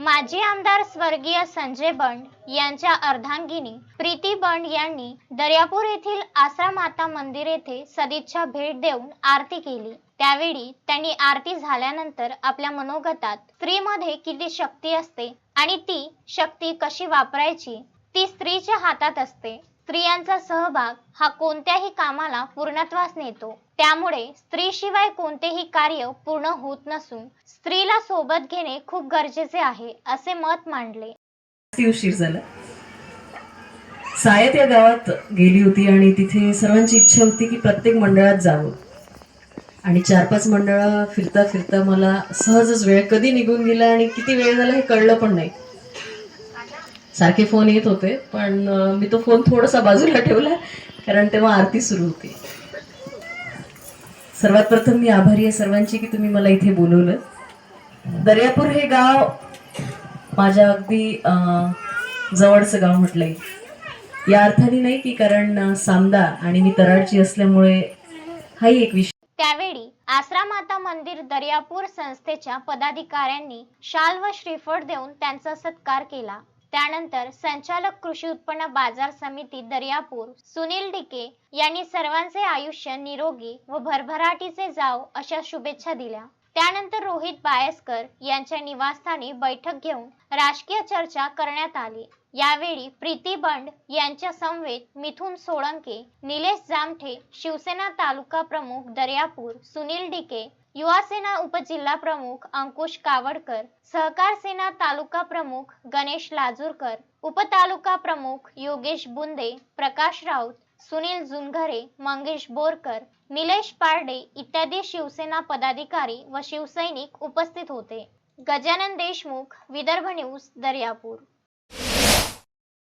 माजी आमदार स्वर्गीय संजय बंड यांच्या अर्धांगिनी प्रीती बंड यांनी दर्यापूर येथील आसरा माता मंदिर येथे सदिच्छा भेट देऊन आरती केली. त्यावेळी त्यांनी आरती झाल्यानंतर आपल्या मनोगतात स्त्रीमध्ये किती शक्ती असते आणि ती शक्ती कशी वापरायची ती स्त्रीच्या हातात असते. स्त्रियांचा सहभाग हा कोणत्याही कामाला पूर्णत्वास नेतो. त्यामुळे स्त्रीशिवाय कोणतेही कार्य पूर्ण होत नसून स्त्रीला सोबत घेणे खूप गरजेचे आहे असे मत मांडले. उशीर झाला. सायत या गावात गेली होती आणि तिथे सर्वांची इच्छा होती की प्रत्येक मंडळात जावं. आणि चार पाच मंडळं फिरता फिरता मला सहजच वेळ कधी निघून गेला आणि किती वेळ झाला हे कळलं पण नाही. सारखे फोन येत होते पण मी तो फोन थोडासा बाजूला ठेवला कारण तेव्हा आरती सुरू होती. सर्वात प्रथम मी आभारी आहे सर्वांची की तुम्ही मला इथे बोलवलं. दर्यापूर हे गाव माझ्या अगदी जवळचं गाव म्हटलंय. या अर्थाने नाही की कारण सामदा आणि मी तराडची असल्यामुळे हाही एक विषय. त्यावेळी आसरा माता मंदिर दर्यापूर संस्थेच्या पदाधिकाऱ्यांनी शाल व श्रीफळ देऊन त्यांचा सत्कार केला. त्यानंतर संचालक कृषी उत्पन्न बाजार समिती दर्यापूर सुनील डिके यांनी सर्वांचे आयुष्य निरोगी व भरभराटीचे जाव अशा शुभेच्छा दिल्या. त्यानंतर रोहित बायस्कर यांच्या निवासस्थानी बैठक घेऊन राजकीय चर्चा करण्यात आली. यावेळी प्रीती बंड यांच्या समवेत मिथुन सोळंके निलेश जामठे शिवसेना तालुका प्रमुख दर्यापूर सुनील डिके युवासेना उपजिल्हा प्रमुख अंकुश कावडकर सहकार सेना तालुका प्रमुख गणेश लाजूरकर उपतालुका प्रमुख योगेश बुंदे प्रकाश राऊत सुनील जुनघरे मंगेश बोरकर निलेश पारडे इत्यादी शिवसेना पदाधिकारी व शिवसैनिक उपस्थित होते. गजानन देशमुख विदर्भ न्यूज दर्यापूर.